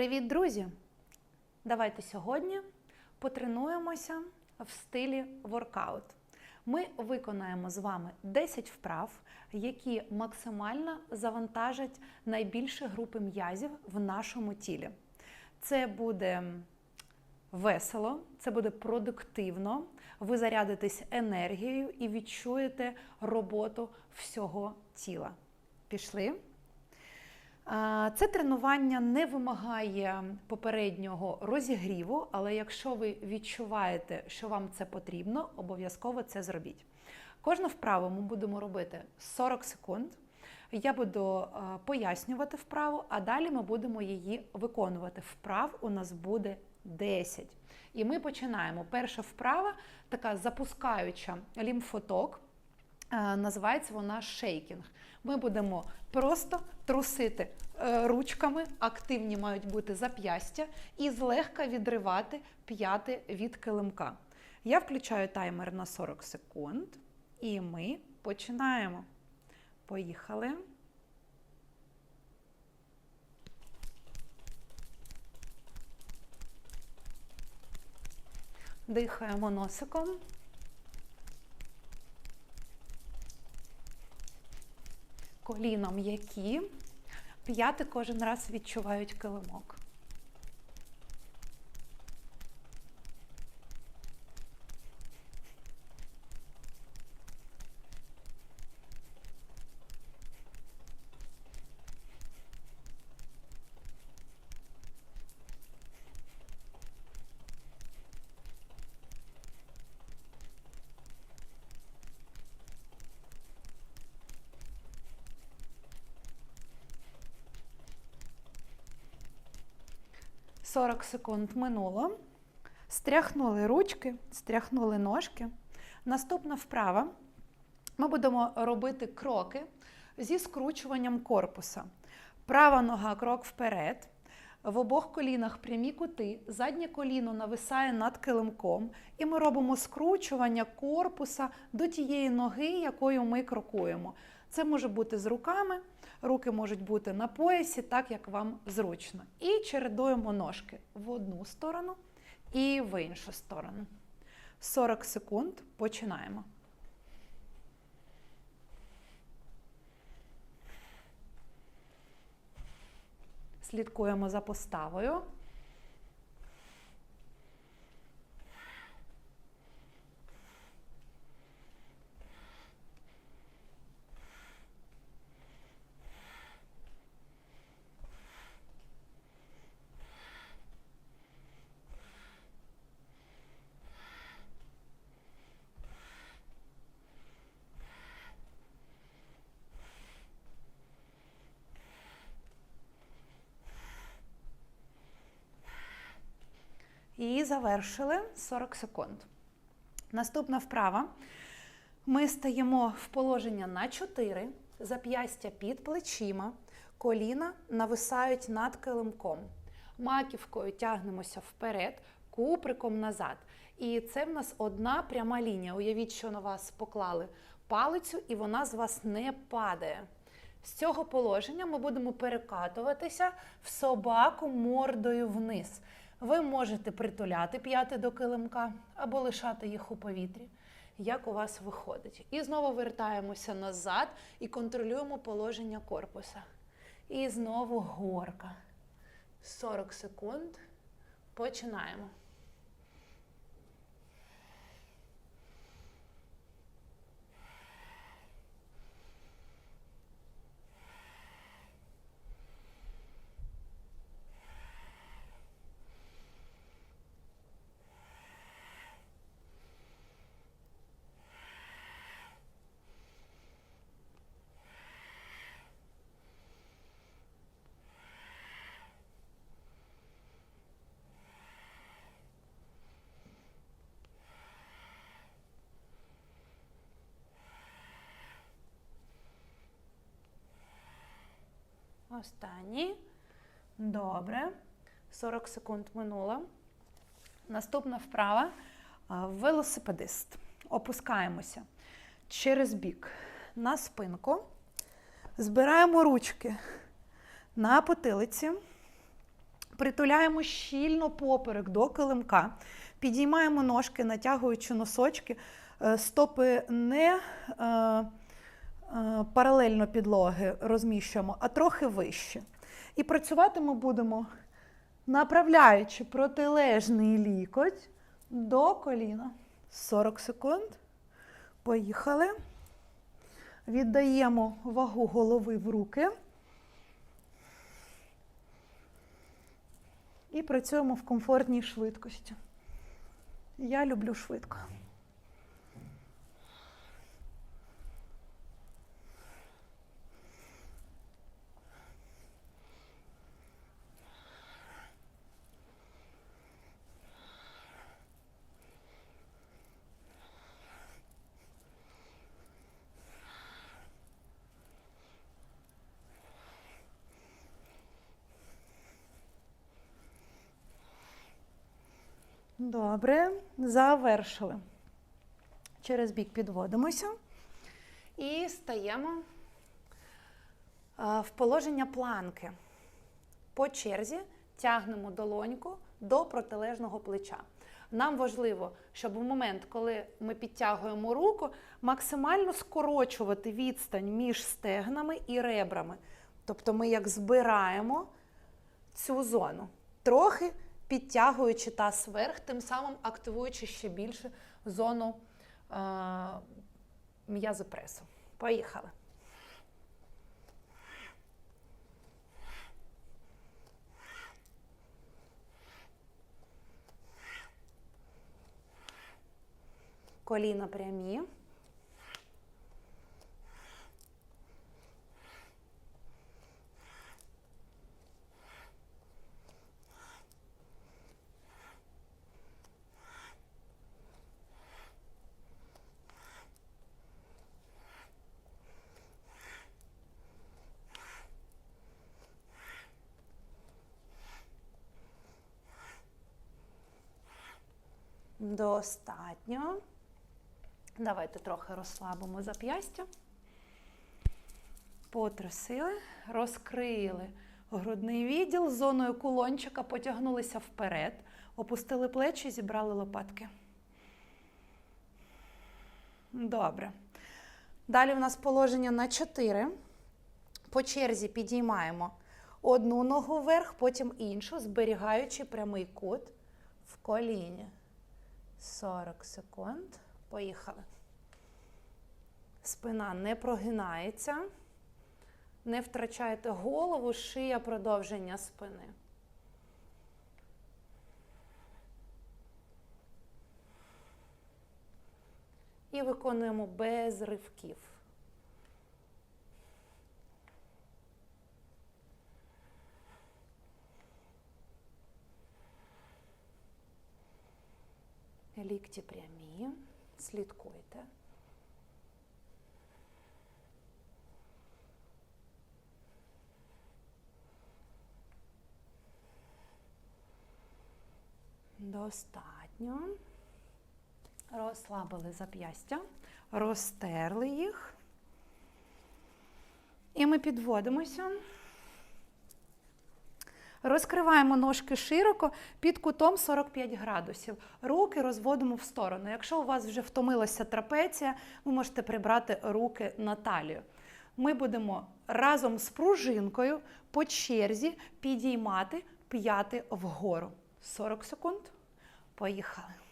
Привіт, друзі! Давайте сьогодні потренуємося в стилі воркаут. Ми виконаємо з вами 10 вправ, які максимально завантажать найбільші групи м'язів в нашому тілі. Це буде весело, це буде продуктивно. Ви зарядитесь енергією і відчуєте роботу всього тіла. Пішли? Це тренування не вимагає попереднього розігріву, але якщо ви відчуваєте, що вам це потрібно, обов'язково це зробіть. Кожну вправу ми будемо робити 40 секунд. Я буду пояснювати вправу, а далі ми будемо її виконувати. Вправ у нас буде 10. І ми починаємо. Перша вправа така запускаюча лімфоток. Е, Називається вона шейкінг. Ми будемо просто трусити е, ручками, активні мають бути зап'ястя, і злегка відривати п'яти від килимка. Я включаю таймер на 40 секунд, і ми починаємо. Поїхали. Дихаємо носиком. Коліна м'які. П'яти кожен раз відчувають килимок. – 40 секунд минуло. Стряхнули ручки, стряхнули ножки. Наступна вправа. Ми будемо робити кроки зі скручуванням корпуса. Права нога крок вперед. В обох колінах прямі кути, заднє коліно нависає над килимком, і ми робимо скручування корпуса до тієї ноги, якою ми крокуємо. Це може бути з руками, руки можуть бути на поясі, так як вам зручно. І чередуємо ножки в одну сторону і в іншу сторону. 40 секунд починаємо. Слідкуємо за поставою. І завершили 40 секунд. Наступна вправа. Ми стаємо в положення на 4, зап'ястя під плечима, коліна нависають над килимком. Маківкою тягнемося вперед, куприком назад. І це в нас одна пряма лінія. Уявіть, що на вас поклали палицю, і вона з вас не падає. З цього положення ми будемо перекатуватися в собаку мордою вниз. Ви можете притуляти п'яти до килимка або лишати їх у повітрі, як у вас виходить. І знову вертаємося назад і контролюємо положення корпуса. І знову горка. 40 секунд. Починаємо. Останній. Добре. 40 секунд минуло. Наступна вправа велосипедист. Опускаємося через бік на спинку. Збираємо ручки на потилиці. Притуляємо щільно поперек до килимка. Підіймаємо ножки, натягуючи носочки. Е, Стопи не е, паралельно підлоги розміщуємо, а трохи вище. І працювати ми будемо, направляючи протилежний лікоть до коліна. 40 секунд. Поїхали. Віддаємо вагу голови в руки. І працюємо в комфортній швидкості. Я люблю швидко. Добре, завершили. Через бік підводимося і стаємо в положення планки. По черзі тягнемо долоньку до протилежного плеча. Нам важливо, щоб в момент, коли ми підтягуємо руку, максимально скорочувати відстань між стегнами і ребрами. Тобто ми як збираємо цю зону. Трохи підтягуючи таз вверх, тим самим активуючи ще більше зону е, м'язи пресу. Поїхали. Коліна прямі. Достатньо. Давайте трохи розслабимо зап'ястя. Потрусили, розкрили грудний відділ, зоною кулончика потягнулися вперед, опустили плечі, зібрали лопатки. Добре. Далі у нас положення на 4. По черзі підіймаємо одну ногу вверх, потім іншу, зберігаючи прямий кут в коліні. 40 секунд. Поїхали. Спина не прогинається. Не втрачайте голову, шия продовження спини. І виконуємо без ривків. Лікті прямі, слідкуйте. Достатньо. Розслабили зап'ястя, розтерли їх. І ми підводимося. Розкриваємо ножки широко під кутом 45 градусів. Руки розводимо в сторону. Якщо у вас вже втомилася трапеція, ви можете прибрати руки на талію. Ми будемо разом з пружинкою по черзі підіймати п'яти вгору. 40 секунд. Поїхали.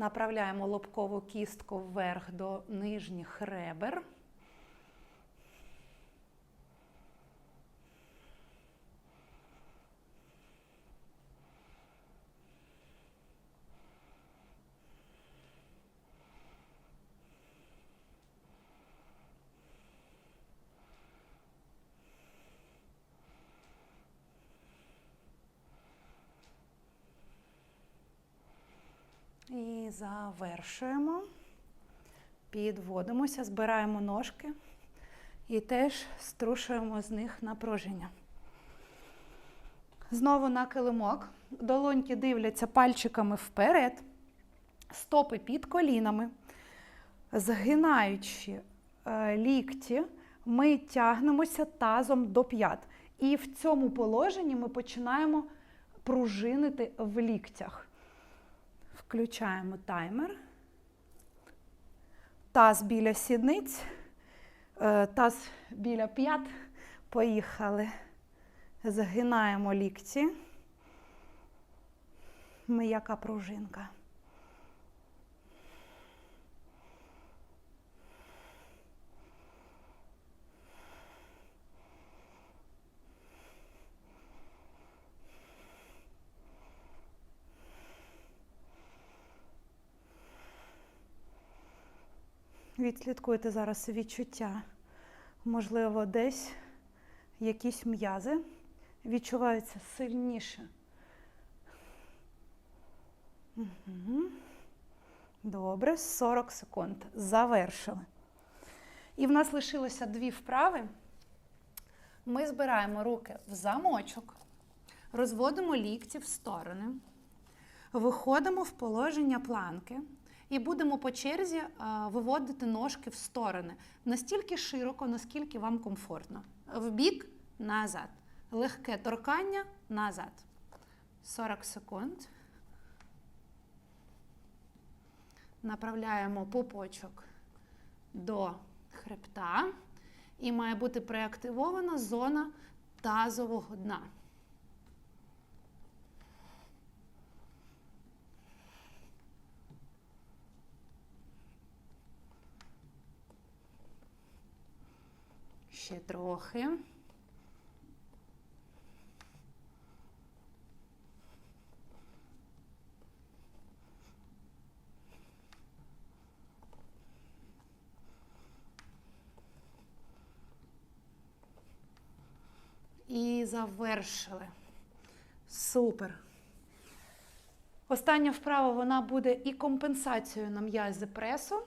Направляємо лобкову кістку вверх до нижніх ребер. Завершуємо. Підводимося, збираємо ножки і теж струшуємо з них напруження. Знову на килимок. Долоньки дивляться пальчиками вперед. стопи під колінами, згинаючи е, лікті, ми тягнемося тазом до п'ят. І в цьому положенні ми починаємо пружинити в ліктях. Включаємо таймер. Таз біля сідниць, е, таз біля п'ят. Поїхали. Загинаємо лікті. М'яка пружинка. Відслідкуйте зараз відчуття. Можливо, десь якісь м'язи відчуваються сильніше. Угу. Добре, 40 секунд. Завершили. І в нас лишилося дві вправи. Ми збираємо руки в замочок, розводимо лікті в сторони, виходимо в положення планки і будемо по черзі виводити ножки в сторони настільки широко, наскільки вам комфортно. Вбік, назад. Легке торкання назад. 40 секунд. Направляємо пупочок до хребта. І має бути преактивована зона тазового дна. Ще трохи. І завершили. Супер. Остання вправа вона буде і компенсацією на м'язи пресу,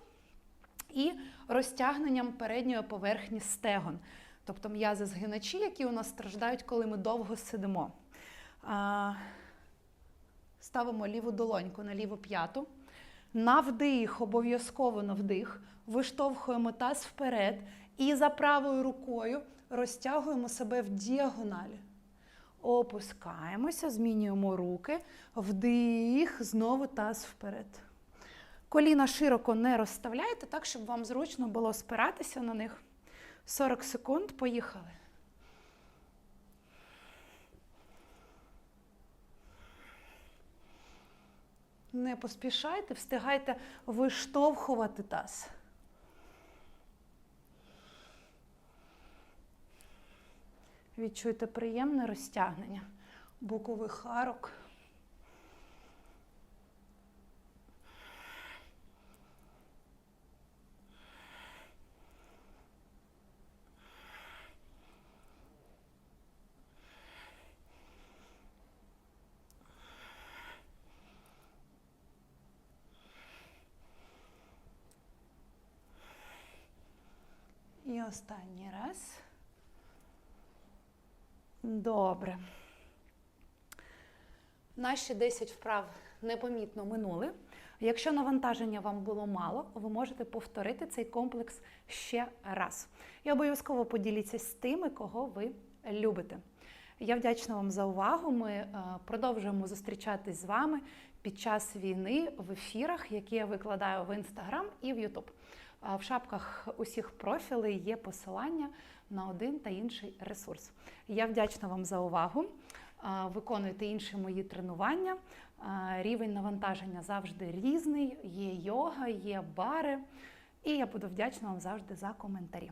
і розтягненням передньої поверхні стегон. Тобто м'язи згиначі, які у нас страждають, коли ми довго сидимо. Ставимо ліву долоньку на ліву п'яту. На вдих, обов'язково на вдих, виштовхуємо таз вперед і за правою рукою розтягуємо себе в діагоналі. Опускаємося, змінюємо руки, вдих, знову таз вперед. Коліна широко не розставляйте, так, щоб вам зручно було спиратися на них. 40 секунд, поїхали. Не поспішайте, встигайте виштовхувати таз. Відчуйте приємне розтягнення бокових арок. І останній раз. Добре. Наші 10 вправ непомітно минули. Якщо навантаження вам було мало, ви можете повторити цей комплекс ще раз. І обов'язково поділіться з тими, кого ви любите. Я вдячна вам за увагу. Ми е, продовжуємо зустрічатись з вами під час війни в ефірах, які я викладаю в Інстаграм і в Ютуб. В шапках усіх профілей є посилання на один та інший ресурс. Я вдячна вам за увагу. Виконуйте інші мої тренування. Рівень навантаження завжди різний. Є йога, є бари. І я буду вдячна вам завжди за коментарі.